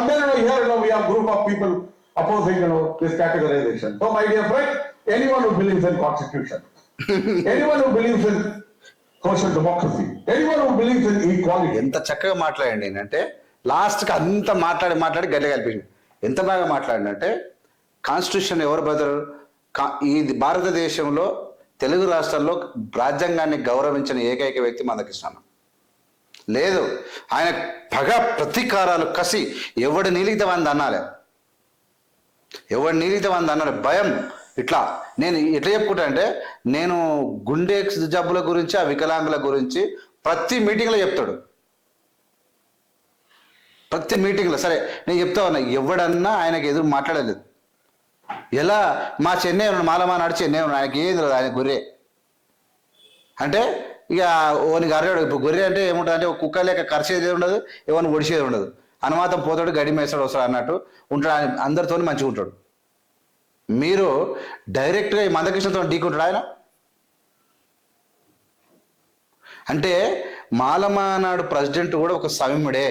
And then know, here you know, we have group of people opposing you know this categorization. So my dear friend, anyone who believes in constitution, anyone who believes in social democracy, anyone who believes in equality, ఎంత చక్కగా మాట్లాడండి అంటే లాస్ట్కి అంత మాట్లాడి మాట్లాడి గడ్డ కలిపింది ఎంత బాగా మాట్లాడినంటే కాన్స్టిట్యూషన్ ఎవరు బ్రదర్ ఈ భారతదేశంలో తెలుగు రాష్ట్రాల్లో రాజ్యాంగాన్ని గౌరవించిన ఏకైక వ్యక్తి మందకృష్ణ లేదు. ఆయన పగ ప్రతీకారాలు కసి ఎవడు నీలిగితే వంద అనాలే ఎవడు నీలిగితే వంద అన్నాడు భయం. ఇట్లా నేను ఎట్లా చెప్పుకుంటా అంటే నేను గుండె జబ్బుల గురించి ఆ వికలాంగుల గురించి ప్రతి మీటింగ్లో చెప్తాడు. ప్రతి మీటింగ్లో. సరే నేను చెప్తా ఉన్నా ఎవడన్నా ఆయనకి ఎదురు మాట్లాడలేదు. ఎలా? మా చెన్నై ఉన్నాడు మాలమా నాడు చెన్నై ఉన్నాడు ఆయనకి ఏది తెలియదు ఆయన గురే. అంటే ఇక ఓని గర్రెడు ఇప్పుడు గొర్రె అంటే ఏముంటుంది అంటే ఒక కుక్క లేక కరిచేది ఉండదు ఏమైనా ఒడిచేది ఉండదు. అనుమాతం పోతాడు గడి మేస్తాడు వస్తాడు అన్నట్టు ఉంటాడు అందరితో మంచిగా ఉంటాడు. మీరు డైరెక్ట్గా ఈ మందకృష్ణతో ఢీకుంటాడు ఆయన? అంటే మాలమానాడు ప్రెసిడెంట్ కూడా ఒక సవిముడే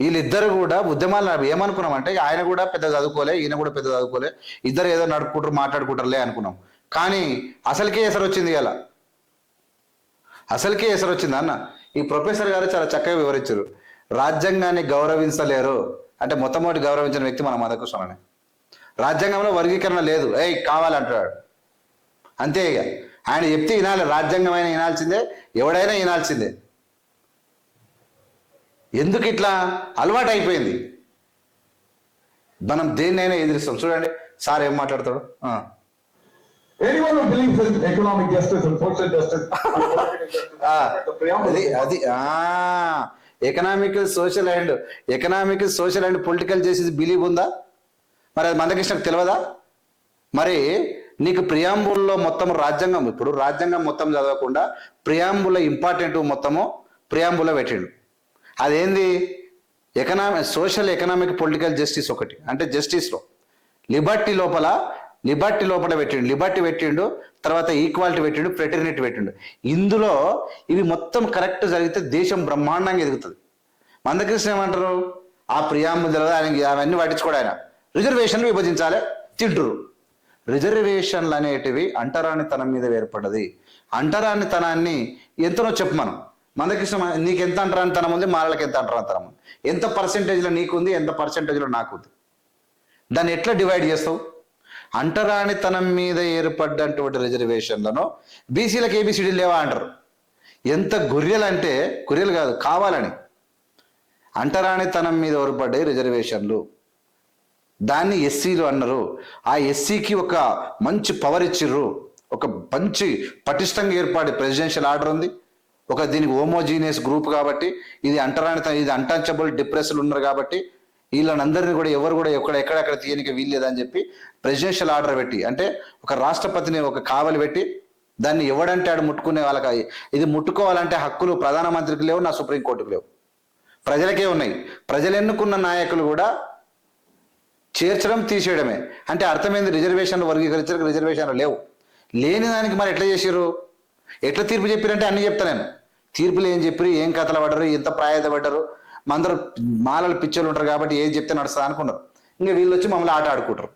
వీళ్ళిద్దరు కూడా ఉద్యమాలు ఏమనుకున్నామంటే ఆయన కూడా పెద్ద చదువుకోలే ఈయన కూడా పెద్ద చదువుకోలే ఇద్దరు ఏదో నడుపుకుంటారు మాట్లాడుకుంటారులే అనుకున్నాం. కానీ అసలుకే ఎసరు వచ్చింది ఇలా అసలుకే ఎసరు వచ్చింది అన్న. ఈ ప్రొఫెసర్ గారు చాలా చక్కగా వివరించారు. రాజ్యాంగాన్ని గౌరవించలేరు. అంటే మొట్టమొదటి గౌరవించిన వ్యక్తి మన మదకృష్ణనే రాజ్యాంగంలో వర్గీకరణ లేదు. ఏయ్ కావాలంటాడు అంతే ఇక. ఆయన చెప్తే వినాలి. రాజ్యాంగం అయినా వినాల్సిందే. ఎవడైనా వినాల్సిందే. ఎందుకు ఇట్లా? అలవాటు అయిపోయింది మనం దేన్నైనా ఎదిరిస్తాం. చూడండి సార్ ఏం మాట్లాడతాడు? Anyone who believes in economic justice and social justice, preamble అది అది economic social and economic social and political చేసేది బిలీవ్ ఉందా? మరి అది మందకృష్ణకు తెలియదా మరి నీకు ప్రియాంబుల్లో మొత్తం రాజ్యాంగం ఇప్పుడు రాజ్యాంగం మొత్తం చదవకుండా ప్రియాంబుల ఇంపార్టెంట్ మొత్తము ప్రియాంబులో పెట్టిండు. అదేంది? Economic social economic political justice ఒకటి. అంటే జస్టిస్లో లిబర్టీ లోపల లిబర్టీ లోపల పెట్టిండు. లిబర్టీ పెట్టిండు తర్వాత ఈక్వాలిటీ పెట్టిండు ఫ్రెటర్నిటీ పెట్టిండు. ఇందులో ఇవి మొత్తం కరెక్ట్ జరిగితే దేశం బ్రహ్మాండంగా ఎదుగుతుంది. మందకృష్ణ ఏమంటారు? ఆ ప్రియాంబు ఆయన అవన్నీ పట్టించుకోడు ఆయన. రిజర్వేషన్లు విభజించాలి తింటురు రిజర్వేషన్లు అనేటివి అంటరానితనం మీద ఏర్పడ్డది. అంటరానితనాన్ని ఎంతనో చెప్పు మనం. మందకృష్ణ నీకు ఎంత అంటరానితనం ఉంది మాలకి ఎంత అంటరానితనం ఉంది? ఎంత పర్సెంటేజ్లో నీకుంది ఎంత పర్సెంటేజ్లో నాకుంది? దాన్ని ఎట్లా డివైడ్ చేస్తావు? అంటరానితనం మీద ఏర్పడ్డటువంటి రిజర్వేషన్లను బీసీలకు ఏబిసిడి లేవా అంటారు. ఎంత గొర్రెలు అంటే గొర్రెలు కాదు కావాలని. అంటరానితనం మీద ఏర్పడ్డాయి రిజర్వేషన్లు దాన్ని ఎస్సీలు అన్నారు. ఆ ఎస్సీకి ఒక మంచి పవర్ ఇచ్చిర్రు. ఒక మంచి పటిష్టంగా ఏర్పాటు ప్రెసిడెన్షియల్ ఆర్డర్ ఉంది. ఒక దీనికి హోమోజీనియస్ గ్రూప్ కాబట్టి ఇది అంటరానిత ఇది అంటచబుల్ డిప్రెస్లు ఉన్నారు కాబట్టి వీళ్ళనందరినీ కూడా ఎవరు కూడా ఎక్కడ ఎక్కడెక్కడ తీయనికి వీల్లేదని చెప్పి ప్రెసిడెన్షియల్ ఆర్డర్ పెట్టి అంటే ఒక రాష్ట్రపతిని ఒక కావలి పెట్టి దాన్ని ఎవడంటే ఆడు ముట్టుకునే వాళ్ళకి ఇది ముట్టుకోవాలంటే హక్కులు ప్రధానమంత్రికి లేవు నా సుప్రీంకోర్టుకు లేవు. ప్రజలకే ఉన్నాయి. ప్రజలు ఎన్నుకున్న నాయకులు కూడా చేర్చడం తీసేయడమే. అంటే అర్థమైంది రిజర్వేషన్లు వర్గీకరించడానికి రిజర్వేషన్లు లేవు. లేని దానికి మరి ఎట్లా చేసారు ఎట్లా తీర్పు చెప్పారంటే అన్ని చెప్తా నేను. తీర్పులు ఏం చెప్పి ఏం కథలు పడ్డరు ఎంత ప్రాయత పడ్డారు అందరూ మాలలు పిచ్చర్లు ఉంటారు కాబట్టి ఏది చెప్తే నడుస్తా అనుకున్నారు ఇంకా వీళ్ళు వచ్చి మమ్మల్ని ఆట ఆడుకుంటారు.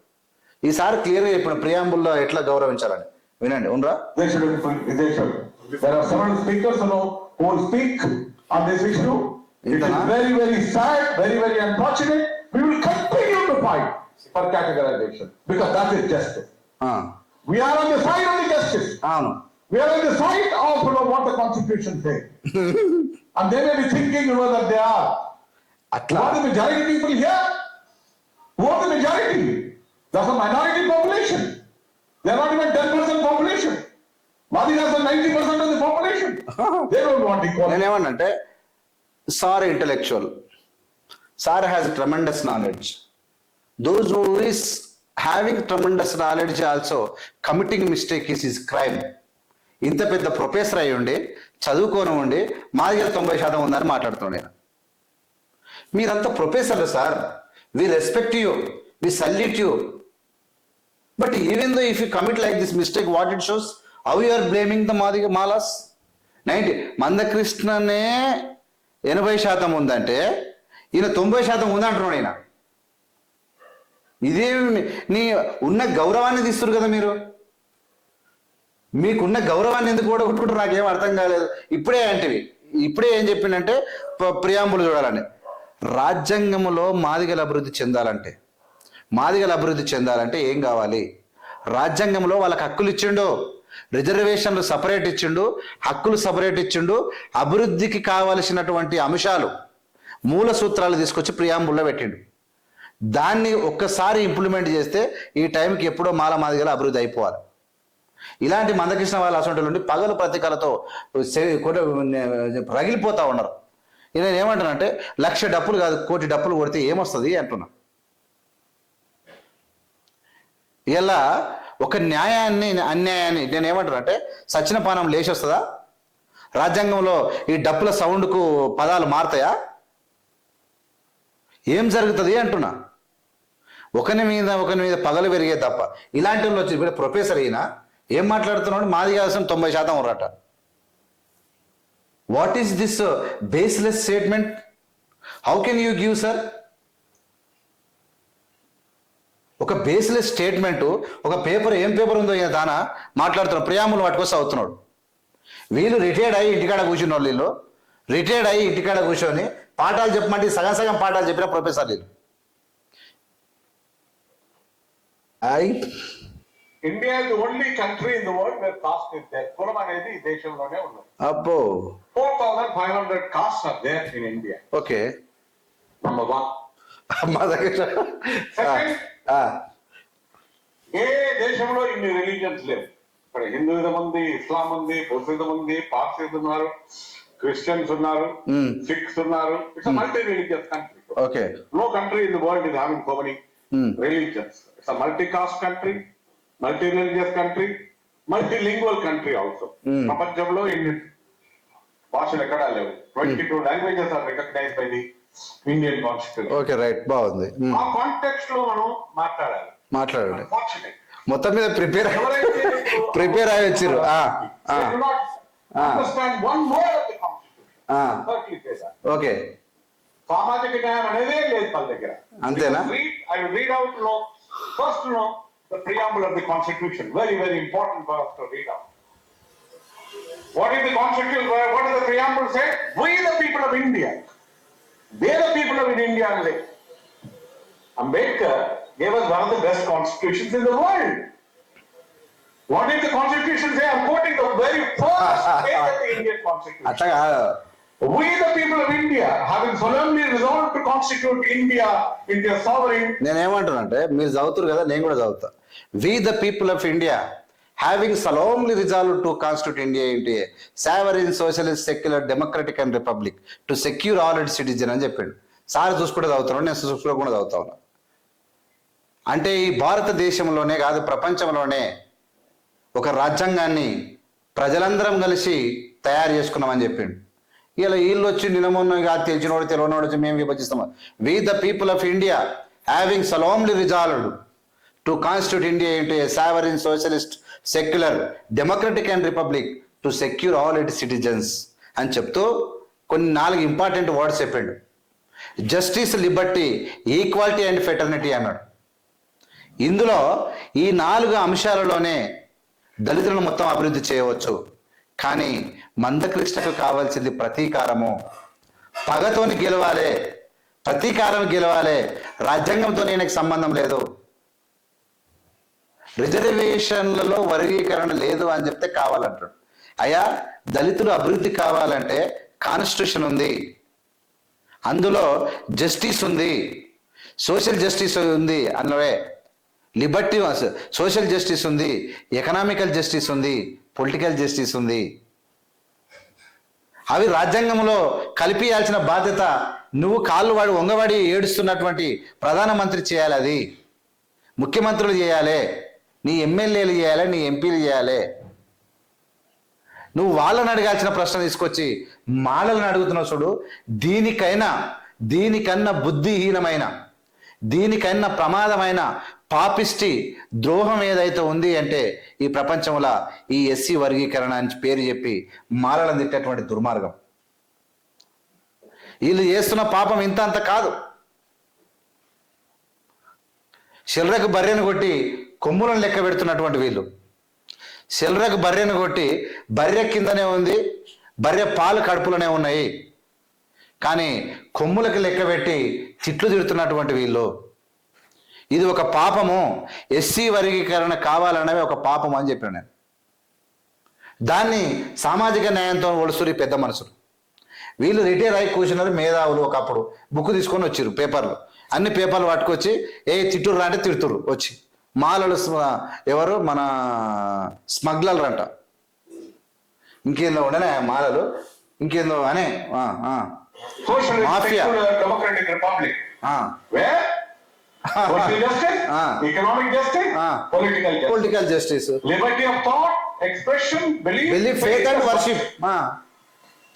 ఈసారి క్లియర్గా చెప్పిన ప్రియాంబుల్లో ఎట్లా గౌరవించాలని? వినండి ఉండరా? అవును. We are on the side of what the constitution say And they may be thinking, you know, that they are. అట్లా the majority people here? Who are the majority? That's a minority population. They are not even ten percent population. Madi has a ninety percent of the population. They don't want equality. నేనేమన్నంటే sir intellectual sir has tremendous knowledge those who is having tremendous knowledge also committing mistake is is crime ఇంత పెద్ద professor అయి ఉండి ఉండి మా దగ్గర తొంభై శాతం ఉందని మాట్లాడుతున్నాను నేను. మీరంతా ప్రొఫెసర్లు sir. We respect you we salute you but even though if you commit like this mistake what it shows how you are blaming the మాది మాలాస్ నైంటీ మందకృష్ణనే ఎనభై శాతం ఉందంటే ఈయన తొంభై శాతం ఉందంటున్నాడు ఈయన. ఇదే నీ ఉన్న గౌరవాన్ని తీస్తున్నారు కదా మీరు. మీకున్న గౌరవాన్ని ఎందుకు కూడా కొట్టుకుంటారు నాకేం అర్థం కాలేదు. ఇప్పుడే అంటివి ఇప్పుడే ఏం చెప్పిండంటే ప్రియాంబులు చూడాలని. రాజ్యాంగంలో మాదిగల అభివృద్ధి చెందాలంటే మాదిగల అభివృద్ధి చెందాలంటే ఏం కావాలి? రాజ్యాంగంలో వాళ్ళకి హక్కులు ఇచ్చిండు రిజర్వేషన్లు సపరేట్ ఇచ్చిండు హక్కులు సపరేట్ ఇచ్చిండు అభివృద్ధికి కావలసినటువంటి అంశాలు మూల సూత్రాలు తీసుకొచ్చి ప్రియాంబుల్లో పెట్టిండు. దాన్ని ఒక్కసారి ఇంప్లిమెంట్ చేస్తే ఈ టైంకి ఎప్పుడో మాల మాదిగల అభివృద్ధి అయిపోవాలి. ఇలాంటి మందకృష్ణ వాళ్ళ అసలు నుండి పగలు ప్రతీకాలతో శ- రగిలిపోతా ఉన్నారు. నేను ఏమంటానంటే లక్ష డప్పులు కాదు కోటి డప్పులు కొడితే ఏమొస్తుంది అంటున్నా. ఇలా ఒక న్యాయాన్ని అన్యాయాన్ని నేను ఏమంటానంటే సచిన పానం లేచి వస్తుందా రాజ్యాంగంలో ఈ డప్పుల సౌండ్కు పదాలు మారుతాయా? ఏం జరుగుతుంది అంటున్నా. ఒకరి మీద ఒకరి మీద పగలు పెరిగే తప్ప ఇలాంటి వాళ్ళు వచ్చి ఇప్పుడు ప్రొఫెసర్ అయినా ఏం మాట్లాడుతున్నాడు? మాది కావాల్సిన తొంభై శాతం ఉర్రట what is this baseless statement how can you give sir ఒక బేస్లెస్ స్టేట్మెంట్ ఒక పేపర్ ఏం పేపర్ ఉందో ఈయన దాన మాట్లాడుతున్నాడు. ప్రియాములు పట్టుకొస్తే అవుతున్నాడు. వీళ్ళు రిటైర్డ్ అయ్యి ఇంటికాడ కూర్చున్న వాళ్ళు. వీళ్ళు రిటైర్డ్ అయ్యి ఇంటికాడ కూర్చొని పాఠాలు చెప్పమంటే సగం సగం పాఠాలు చెప్పిన ప్రొఫెసర్ వీళ్ళు I India is only country in the world where caste is there కులం అనేది ఈ దేశంలోనే ఉన్నది అబ్బో four thousand five hundred caste are there in India okay number one మా దగ్గర ఏ దేశంలో ఇన్ని రిలీజియన్స్ లేవు? ఇక్కడ హిందూయిజం ఉంది ఇస్లాం ఉంది బుద్ధిజం ఉంది పార్సీస్ ఉన్నారు క్రిస్టియన్స్ ఉన్నారు Hmm. సిక్స్ ఉన్నారు. It's multi religious country okay No country in the world is having so many Hmm. religions. It's a multi-caste multi-religious country, multilingual country also. Hmm. ప్రపంచంలో ఇన్ని భాషలు ఎక్కడా లేవు. Twenty two languages are recognize by the Indian constitution okay right బాగుంది. Um, ఆ కాంటెక్స్ట్లో మనం మాట్లాడాలి. మాట్లాడండి. Unfortunate. మొత్తం మీద ప్రిపేర్ ప్రిపేర్ అయ్యి వచ్చారు. ఓకే సామాజిక న్యాయం అనేదే లేదు వాళ్ళ దగ్గర. అంతేనా? I read out no first no the preamble of the Constitution. Very, very important for us to read out. What is the Constitution? What does the preamble say? We, the people of India. They, the people of India, only. Ambedkar gave us one of the best constitutions in the world. What did the constitution say? I'm quoting the very first page of the Indian uh, constitution. We, the people of India, having solemnly resolved to constitute India into a sovereign, నేనేమంటానంటే మీరు చదువుతారు కదా నేను కూడా చదువుతా. We the people of India having solemnly resolve to constitute India ఏంటి sovereign socialist secular democratic and republic to secure all it citizen అని చెప్పిండు. సార్ చూసుకుంటే చదువుతున్నాను నేను చూసుకోకుండా చదువుతా ఉన్నా. అంటే ఈ భారతదేశంలోనే కాదు ప్రపంచంలోనే ఒక రాజ్యాంగాన్ని ప్రజలందరం కలిసి తయారు చేసుకున్నామని చెప్పిండు. ఇలా వీళ్ళు వచ్చి నిలమొన్న కాదు తెలిసినోడు తెలియనోడు వచ్చి మేము విభజిస్తాం. We the people of India having solemnly resolved to constitute India into a sovereign socialist secular democratic and republic to secure all it citizens అని చెప్తూ కొన్ని నాలుగు ఇంపార్టెంట్ వర్డ్స్ చెప్పాడు. Justice liberty equality and fraternity అన్నాడు. ఇందులో ఈ నాలుగు అంశాలలోనే దళితులను మొత్తం అభివృద్ధి చేయవచ్చు. కానీ మందకృష్ణకు కావాల్సింది ప్రతీకారము. పగతోని గెలవాలే ప్రతీకారం గెలవాలే రాజ్యాంగంతో నాకు సంబంధం లేదు. రిజర్వేషన్లలో వర్గీకరణ లేదు అని చెప్తే కావాలంటాడు. అయ్యా దళితులు అభివృద్ధి కావాలంటే కాన్స్టిట్యూషన్ ఉంది. అందులో జస్టిస్ ఉంది. సోషల్ జస్టిస్ ఉంది అన్నవే. లిబర్టీ సోషల్ జస్టిస్ ఉంది. ఎకనామికల్ జస్టిస్ ఉంది. పొలిటికల్ జస్టిస్ ఉంది. అవి రాజ్యాంగంలో కలిపియాల్సిన బాధ్యత నువ్వు కాళ్ళు వాడి వంగవాడి ఏడుస్తున్నటువంటి ప్రధానమంత్రి చేయాలి అది. ముఖ్యమంత్రులు చేయాలి. నీ ఎమ్మెల్యేలు చేయాలి నీ ఎంపీలు చేయాలి. నువ్వు వాళ్ళని అడగాల్సిన ప్రశ్న తీసుకొచ్చి మాలలను అడుగుతున్నావు చూడు. దీనికైనా దీనికన్నా బుద్ధిహీనమైన దీనికన్నా ప్రమాదమైన పాపిష్టి ద్రోహం ఏదైతే ఉంది అంటే ఈ ప్రపంచంలో ఈ ఎస్సీ వర్గీకరణ అని పేరు చెప్పి మాలలను తిట్టేటువంటి దుర్మార్గం. వీళ్ళు చేస్తున్న పాపం ఇంత అంత కాదు. శిల్రకు బర్రెను కొట్టి కొమ్ములను లెక్క పెడుతున్నటువంటి వీళ్ళు. శిల్రకు బర్రెను కొట్టి బర్రె కిందనే ఉంది బర్రె పాలు కడుపులోనే ఉన్నాయి. కానీ కొమ్ములకు లెక్క పెట్టి తిట్లు తిడుతున్నటువంటి వీళ్ళు ఇది ఒక పాపము. ఎస్సీ వర్గీకరణ కావాలన్నవి ఒక పాపం అని చెప్పాను నేను. దాన్ని సామాజిక న్యాయంతో ఒడుస్తురు ఈ పెద్ద మనుషులు వీళ్ళు రిటైర్ అయి కూర్చున్నారు మేధావులు ఒకప్పుడు. బుక్ తీసుకొని వచ్చారు పేపర్లు. అన్ని పేపర్లు పట్టుకొచ్చి ఏ తిట్టుర్రా అంటే తిడుతురు వచ్చి. మాలలు ఎవరు? మన స్మగ్లర్ అంట. ఇంకేందో ఉండనే మాలలు. ఇంకేందో అనే ఆ, Ah. Ah. political justice. Political justice of thought, expression, belief. వెళ్ళి ఫేత్ అండ్ వర్షిప్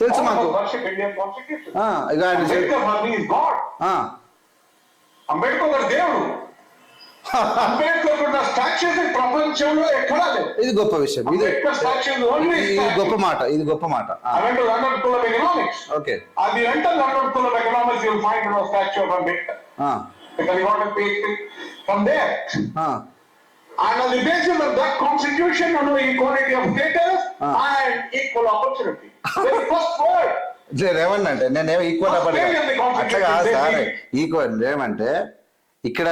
తెలుసు మాకు అంబేద్కర్ గారు దేవుడు అంబేద్కర్ ఉన్న స్టాచ్యూస్ ప్రపంచంలో ఎక్కడా లేవు ఇది గొప్ప విషయం ఇది ఇది గొప్ప మాట ఇది గొప్ప మాట ఆఫ్ ఓకే అది enter London School of Economics you'll find statue of Ambedkar because you want to pay from there. And on the basis of that constitution, on the equality of status Ah. and equal opportunity. Very first word. ఏమన్నా అంటే నేను equal అట్లా కాదు sir it. Equal ఏమంటే ఇక్కడ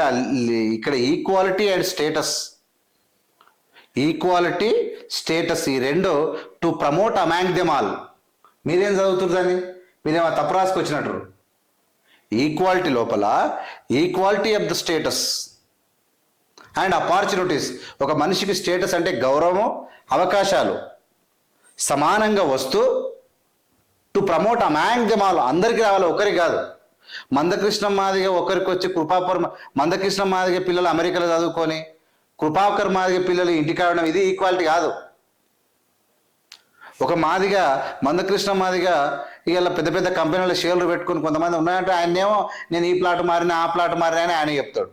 ఇక్కడ equality and status equality status ఈ రెండు to promote among them all మీరేం చదువుతున్నారు దాన్ని మీరేమో తప్పు రాసుకొచ్చినట్టు ఈక్వాలిటీ లోపల equality of the status and opportunities ఒక మనిషికి స్టేటస్ అంటే గౌరవం అవకాశాలు. సమానంగా వస్తూ టు ప్రమోట్ అమాంగ్ దెమ్ అందరికీ రావాలి ఒకరికి కాదు. మందకృష్ణ మాదిగ ఒకరికి వచ్చి కృపాపర్ మందకృష్ణ మాదిగ పిల్లలు అమెరికాలో చదువుకొని కృపాకర్ మాదిగ పిల్లలు ఇంటికి రావడం ఇది ఈక్వాలిటీ కాదు. ఒక మాదిగ మందకృష్ణ మాదిగ ఇలా పెద్ద పెద్ద కంపెనీల షేర్లు పెట్టుకుని కొంతమంది ఉన్నాయంటే ఆయనేమో నేను ఈ ప్లాట్ మారిన ఆ ప్లాట్ మారిన అని ఆయన చెప్తాడు.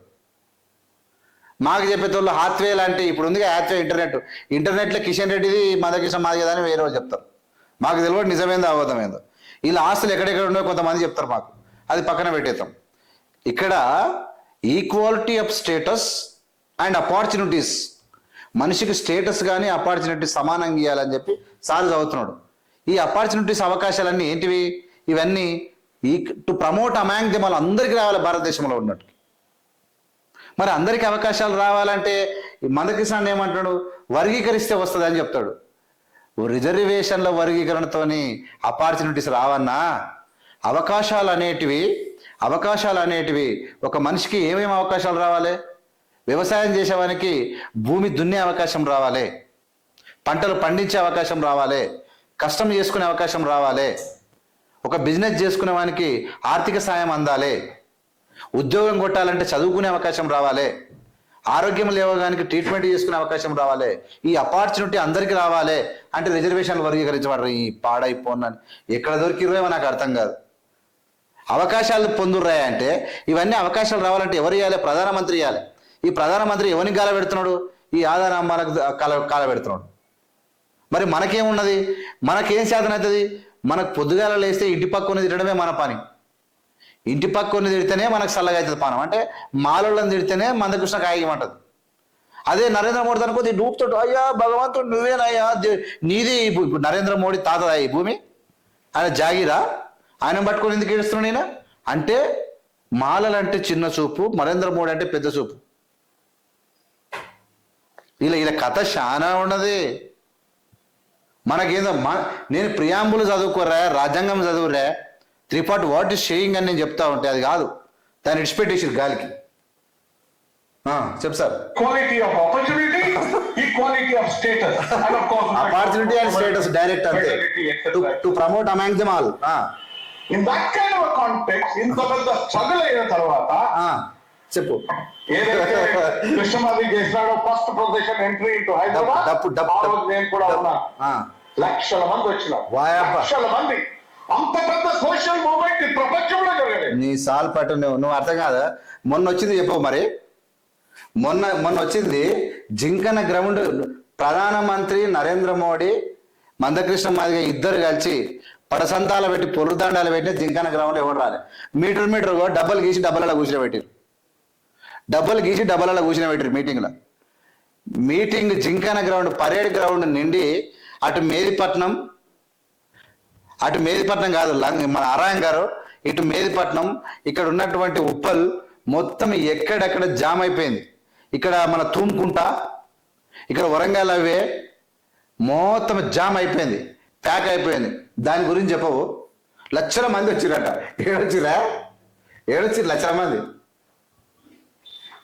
మాకు చెప్పేటోళ్ళు హాత్వే లాంటి ఇప్పుడు ఉంది హాత్వే ఇంటర్నెట్. ఇంటర్నెట్లో కిషన్ రెడ్డిది మదకిషన్ మాది కదా అని వేరే వాళ్ళు చెప్తారు. మాకు తెలియదు నిజమేందో అబద్ధమేందో. వీళ్ళ ఆస్తులు ఎక్కడెక్కడ ఉన్నాయో కొంతమంది చెప్తారు మాకు. అది పక్కన పెట్టేద్దాం. ఇక్కడ equality of status and opportunities మనిషికి స్టేటస్ కానీ అపార్చునిటీ సమానంగా ఇవ్వాలని చెప్పి సార్ చదువుతున్నాడు. ఈ అపార్చునిటీస్ అవకాశాలన్నీ ఏంటివి? ఇవన్నీ ఈ టు ప్రమోట్ అమాంగ్ ది అందరికీ రావాలి భారతదేశంలో ఉన్నట్టు. మరి అందరికీ అవకాశాలు రావాలంటే ఈ మందకృష్ణ ఏమంటాడు వర్గీకరిస్తే వస్తుంది అని చెప్తాడు. రిజర్వేషన్ల వర్గీకరణతోని అపార్చునిటీస్ రావన్నా అవకాశాలు అనేటివి అవకాశాలు అనేటివి ఒక మనిషికి ఏమేమి అవకాశాలు రావాలి? వ్యవసాయం చేసేవానికి భూమి దున్నే అవకాశం రావాలి. పంటలు పండించే అవకాశం రావాలి. కష్టం చేసుకునే అవకాశం రావాలి. ఒక బిజినెస్ చేసుకునే వానికి ఆర్థిక సాయం అందాలి. ఉద్యోగం కొట్టాలంటే చదువుకునే అవకాశం రావాలి. ఆరోగ్యం లేవగానికి ట్రీట్మెంట్ చేసుకునే అవకాశం రావాలి. ఈ అపార్చునిటీ అందరికీ రావాలి అంటే రిజర్వేషన్లు వర్గీకరించబడరు ఈ పాడైపోనని. ఎక్కడ దొరికిరో నాకు అర్థం కాదు. అవకాశాలు పొందుర్రాయి అంటే ఇవన్నీ అవకాశాలు రావాలంటే ఎవరు ఇవ్వాలి ప్రధానమంత్రి ఇవ్వాలి ఈ ప్రధానమంత్రి ఎవరిని కాల పెడుతున్నాడు ఈ ఆధార అమ్మాలకు కాల కాల పెడుతున్నాడు మరి మనకేమున్నది? మనకేం శాతం అవుతుంది మనకు పొద్దుగాల లేస్తే ఇంటి పక్కన తిరగడమే మన పని. ఇంటి పక్కన తిడితేనే మనకు చల్లగా అవుతుంది పానం. అంటే మాలోళ్ళని తిడితేనే మందకృష్ణ కాయమంటది అదే నరేంద్ర మోడీ అనుకోతే డూపుతాడు అయ్యా భగవంతుడు నువ్వేనయ్యా నీది ఇప్పుడు నరేంద్ర మోడీ తాతదా ఈ భూమి? ఆయన జాగిరా? ఆయన పట్టుకొని ఎందుకు ఏడుస్తున్నాడు నేను అంటే మాలలంటే చిన్న చూపు నరేంద్ర మోడీ అంటే పెద్ద చూపు. ఇలా ఇలా కథ చాలా ఉన్నది. మనకేందో మన నేను ప్రియాంబులు చదువుకోరా రాజ్యాంగం చదువురా three part what is saying అని నేను చెప్తా ఉంటే అది కాదు దాన్ని ఇడిచిపెట్టేసి గాలికి ఆ, చెప్పు sir opportunity, equality of status. And of course. Opportunity and status direct అంతే. To promote among them all that kind of a context, ఇంత పెద్ద స్ట్రగుల్ అయిన తర్వాత చెప్పు. కృష్ణమాది చేసినాడో first profession entry into Hyderabad నేను కూడా. ఉన్నా. లక్షల మంది వచ్చినారు. లక్షల మంది. అంత పెద్ద సోషల్ మూవ్మెంట్ ప్రపంచంలో జరగలేదు. నీ సాల్ పట్టు నువ్వు అర్థం కాదా? మొన్న వచ్చింది చెప్పు మరి. మొన్న మొన్న వచ్చింది జింకన గ్రౌండ్ ప్రధానమంత్రి నరేంద్ర మోడీ మందకృష్ణ మాదిగ ఇద్దరు కలిసి పడసంతాలు పెట్టి పొరుదండాలు పెట్టి జింకన గ్రౌండ్ ఎవరు రాలే? మీటర్ మీటర్ డబ్బలు గీసి డబ్బలలో కూర్చుని పెట్టారు డబ్బులు గీసి డబ్బలలో కూర్చుని పెట్టారు మీటింగ్లో. Meeting gymkhana ground parade ground నిండి అటు మేదిపట్నం అటు మేదిపట్నం కాదు లంగ్ మన అరాయం గారు ఇటు మేదిపట్నం ఇక్కడ ఉన్నటువంటి ఉప్పల్ మొత్తం ఎక్కడెక్కడ జామ్ అయిపోయింది. ఇక్కడ మన తూముకుంట ఇక్కడ వరంగల్ అవే మొత్తం జామ్ అయిపోయింది ప్యాక్ అయిపోయింది. దాని గురించి చెప్పవు. లక్షల మంది వచ్చిరట ఏడొచ్చిరా ఏడొచ్చి లక్షల మంది?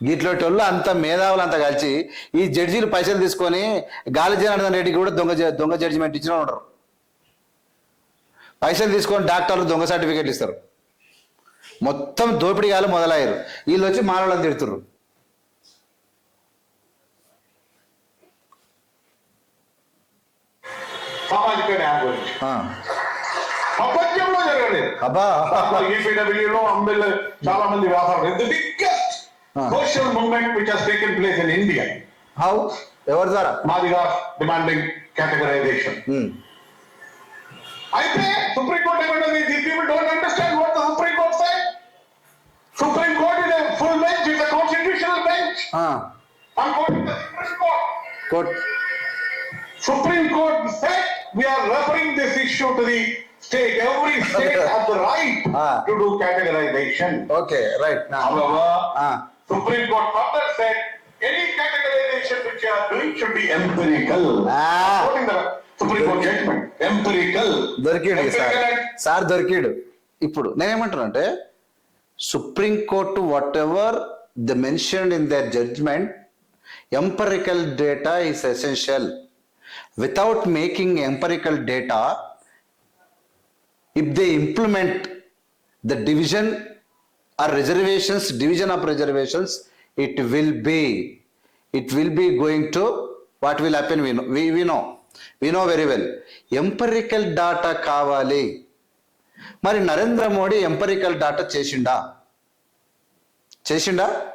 వాళ్ళు అంత మేధావులు అంతా కలిసి ఈ జడ్జీలు పైసలు తీసుకొని గాలి జనార్దన్ రెడ్డికి కూడా దొంగ దొంగ జడ్జిమెంట్ ఇచ్చిన ఉంటారు పైసలు తీసుకొని డాక్టర్లు దొంగ సర్టిఫికేట్లు ఇస్తారు. మొత్తం దోపిడీగాలు మొదలయ్యారు. వీళ్ళు వచ్చి మానవులను తిడుతుర్రు. సామాజిక న్యాయం గురించి. ఆ. ప్రపంచంలో జరగలేదు. అబ్బా. ఈపీడబ్ల్యూలో అంబేద్కర్ చాలా మంది వ్యాపారం the Social movement which has taken place in India. How? Everdara. Madhigar demanding categorization. Hmm. I pray Supreme Court demanding these people don't understand what the Supreme Court said. Supreme Court is a full bench, it's a constitutional bench. Ah. I'm going to the Supreme Court. Court. Supreme Court said we are referring this issue to the state. Every state has the right to do categorization. Okay, right. Now. However, ah. Supreme Court further said any categorization which you are doing should be empirical. Ah. Quoting the Supreme Court judgment, empirical. దొరికిడు sir sir దొరికిడు ఇప్పుడు నేనేమంటానంటే supreme court whatever the mention in their judgment empirical data is essential without making empirical data if they implement the division ఆ reservations division of reservations it will be it will be going to what will happen we know we we know very well. Empirical data కావాలి. మరి Narendra Modi empirical data చేసిండా? చేసిండా?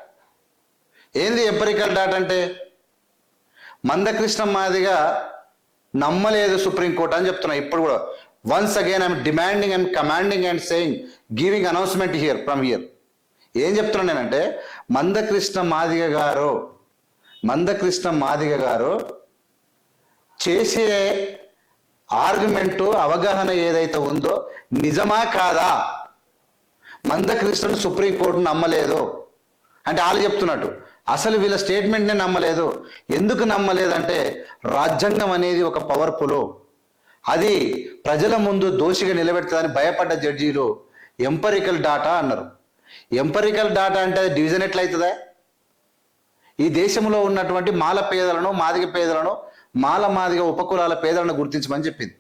ఏంది empirical data అంటే? మందకృష్ణ మాదిగా నమ్మలేదు supreme court అని చెప్తున్నా ఇప్పుడు కూడా. Once again I'm demanding and commanding and saying giving announcement here from here ఏం చెప్తున్నాను నేనంటే మందకృష్ణ మాదిగ గారు మందకృష్ణ మాదిగ గారు చేసే ఆర్గ్యుమెంటు అవగాహన ఏదైతే ఉందో నిజమా కాదా? మందకృష్ణను సుప్రీంకోర్టు నమ్మలేదు. అంటే వాళ్ళు చెప్తున్నట్టు అసలు వీళ్ళ స్టేట్మెంట్నే నమ్మలేదు. ఎందుకు నమ్మలేదంటే రాజ్యాంగం అనేది ఒక పవర్ఫుల్. అది ప్రజల ముందు దోషిగా నిలబెట్టదని భయపడ్డ జడ్జీలు ఎంపరికల్ డాటా అన్నారు. ఎంపరికల్ డాటా అంటే డివిజన్ ఎట్లయితుందా? ఈ దేశంలో ఉన్నటువంటి మాల పేదలను మాదిగ పేదలను మాల మాదిగ ఉపకులాల పేదలను గుర్తించమని చెప్పింది.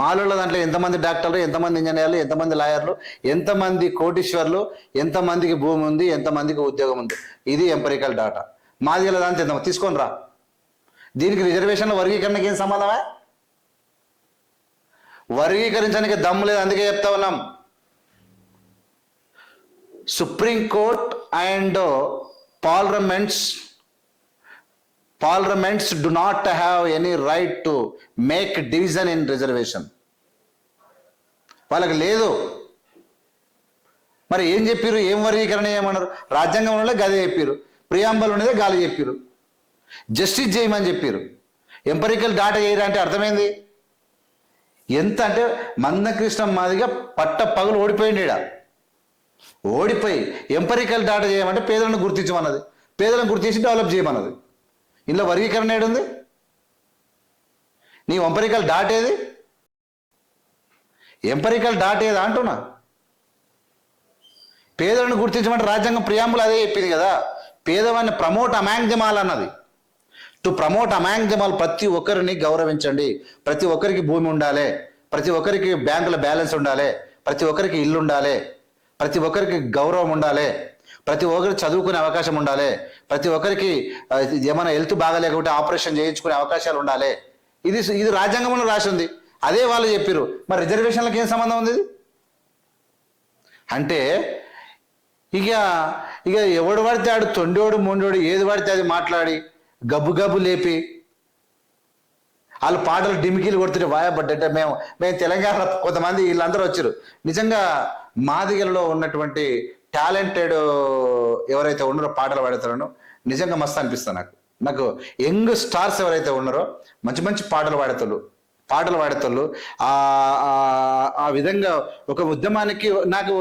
మాలలో దాంట్లో ఎంతమంది డాక్టర్లు ఎంతమంది ఇంజనీర్లు ఎంతమంది లాయర్లు ఎంతమంది కోటీశ్వర్లు ఎంతమందికి భూమి ఉంది ఎంతమందికి ఉద్యోగం ఉంది. ఇది ఎంపరికల్ డాటా. మాదిగల దాంట్లో ఎంతమంది తీసుకొని రా. దీనికి రిజర్వేషన్ల వర్గీకరణకి ఏం సంబంధమే వర్గీకరించడానికి దమ్ము లేదు అందుకే చెప్తా ఉన్నాం. Supreme Court and parliaments parliaments do not have any right to make division in reservation వాళ్ళకి లేదు. మరి ఏం చెప్పారు ఏం వర్గీకరణ ఏమన్నారు? రాజ్యాంగంలో గదే చెప్పారు ప్రియాంబల్ ఉన్నదే గాలి చెప్పారు జస్టిస్ చేయమని చెప్పారు ఎంపరికల్ డాటా చేయరా అంటే అర్థమైంది? ఎంత అంటే మందకృష్ణ మాదిగా పట్ట పగులు ఓడిపోయింది ఈడ. ఓడిపోయి ఎంపరికల్ డాటా చేయమంటే పేదలను గుర్తించమన్నది. పేదలను గుర్తించి డెవలప్ చేయమన్నది. ఇందులో వర్గీకరణ ఏడుంది? నీ ఎంపరికల్ దాటేది? ఎంపరికల్ డాట్ అంటున్నా? పేదలను గుర్తించమంటే రాజ్యాంగం ప్రియాంబులు అదే చెప్పింది కదా. పేదవాడిని ప్రమోట్ అమాంగ్జమాల్ అన్నది. టు ప్రమోట్ అమాంగ్జమాల్ ప్రతి ఒక్కరిని గౌరవించండి. ప్రతి ఒక్కరికి భూమి ఉండాలి. ప్రతి ఒక్కరికి బ్యాంకుల బ్యాలెన్స్ ఉండాలి. ప్రతి ఒక్కరికి ఇల్లు ఉండాలి. ప్రతి ఒక్కరికి గౌరవం ఉండాలి. ప్రతి ఒక్కరు చదువుకునే అవకాశం ఉండాలి. ప్రతి ఒక్కరికి ఏమైనా హెల్త్ బాగాలేకపోతే ఆపరేషన్ చేయించుకునే అవకాశాలు ఉండాలి. ఇది ఇది రాజ్యాంగంలో రాసింది అదే వాళ్ళు చెప్పారు మరి రిజర్వేషన్లకు ఏం సంబంధం ఉంది అంటే ఇక ఇక ఎవడు పడితే ఆడు తొండోడు మొండోడు ఏది పడితే అది మాట్లాడి గబ్బు గబ్బు లేపి వాళ్ళు పాటలు డిమికీలు కొడుతుంటే వాయబడ్డంటే మేము మేము తెలంగాణ కొంతమంది వీళ్ళందరూ వచ్చారు. నిజంగా మాదిగలలో ఉన్నటువంటి టాలెంటెడ్ ఎవరైతే ఉన్నారో పాటలు పాడుతారో నిజంగా మస్తు అనిపిస్తుంది నాకు. నాకు యంగ్ స్టార్స్ ఎవరైతే ఉన్నారో మంచి మంచి పాటలు పాడతారు పాటలు పాడేటోళ్ళు ఆ విధంగా ఒక ఉద్యమానికి నాకు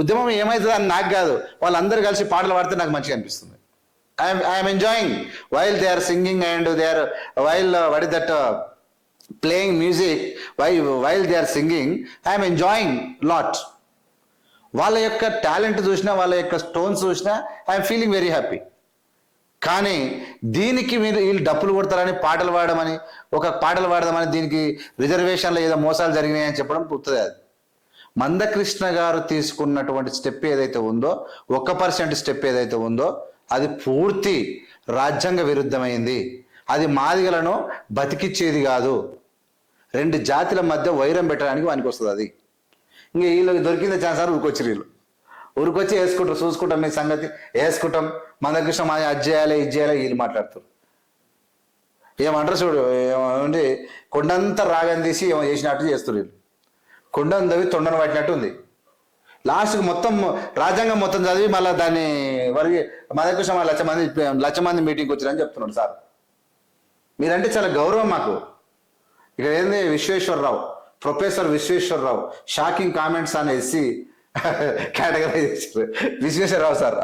ఉద్యమం ఏమవుతుందో అని నాకు కాదు. వాళ్ళందరూ కలిసి పాటలు పాడితే నాకు మంచిగా అనిపిస్తుంది. I'm I'm enjoying while they are singing and they are while what that playing music why while they are singing I'm enjoying lot వాళ్ళ యొక్క టాలెంట్ చూసినా వాళ్ళ యొక్క స్టోన్స్ చూసినా ఐఎమ్ ఫీలింగ్ వెరీ హ్యాపీ కానీ దీనికి మీరు వీళ్ళు డప్పులు కొడతారని పాటలు పాడమని ఒక పాటలు పాడదామని దీనికి రిజర్వేషన్లో ఏదో మోసాలు జరిగినాయని చెప్పడం పుడుతుంది అది. మందకృష్ణ గారు తీసుకున్నటువంటి స్టెప్ ఏదైతే ఉందో ఒక్క పర్సెంట్ స్టెప్ ఏదైతే ఉందో అది పూర్తి రాజ్యాంగ విరుద్ధమైంది. అది మాదిగలను బతికిచ్చేది కాదు. రెండు జాతుల మధ్య వైరం పెట్టడానికి వానికి వస్తుంది అది. ఇంకా వీళ్ళకి దొరికింది ఛాన్సార్ అని ఊరికొచ్చి వీళ్ళు. ఊరికొచ్చి వేసుకుంటారు చూసుకుంటాం మీ సంగతి. వేసుకుంటాం మందకృష్ణ మా అది చేయాలి ఇది చేయాలి వీళ్ళు మాట్లాడుతారు. ఏమంటారు చూడు ఏమంటే కొండంత రాగం తీసి ఏమో చేసినట్టు చేస్తారు వీళ్ళు. కొండను తవ్వి తొండను పట్టినట్టు ఉంది. లాస్ట్కి మొత్తం రాజ్యాంగం మొత్తం చదివి మళ్ళీ దాన్ని వరకు మందకృష్ణ మళ్ళీ లక్ష మంది లక్ష మంది మీటింగ్కి వచ్చారని చెప్తున్నాడు సార్. మీరంటే చాలా గౌరవం మాకు. ఇక్కడ ఏంది Visweswararao professor Visweswararao shocking comments అని ఎస్సీ చేశారు. విశ్వేశ్వరరావు సార్